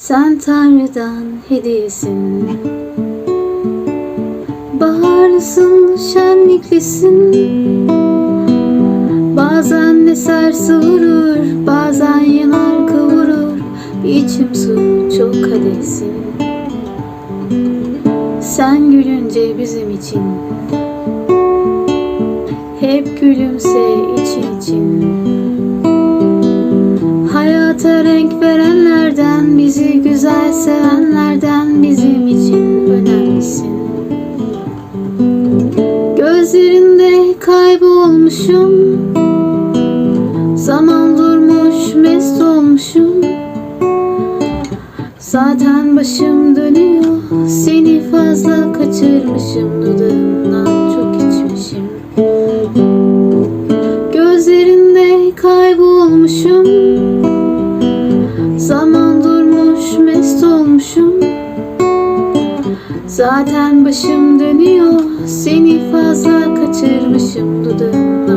Sen Tanrı'dan hediyesin. Baharlısın, şenliklisin. Bazen eser savurur, bazen yanar kavurur Bir içim su, çok kadehsin. Sen gülünce bizim için Hep gülümse sevenlerden bizim için önemlisin. Gözlerinde kaybolmuşum, zaman durmuş mest olmuşum. Zaten başım dönüyor, seni fazla kaçırmışım, dudağından Zaten başım dönüyor Seni fazla kaçırmışım Dudağım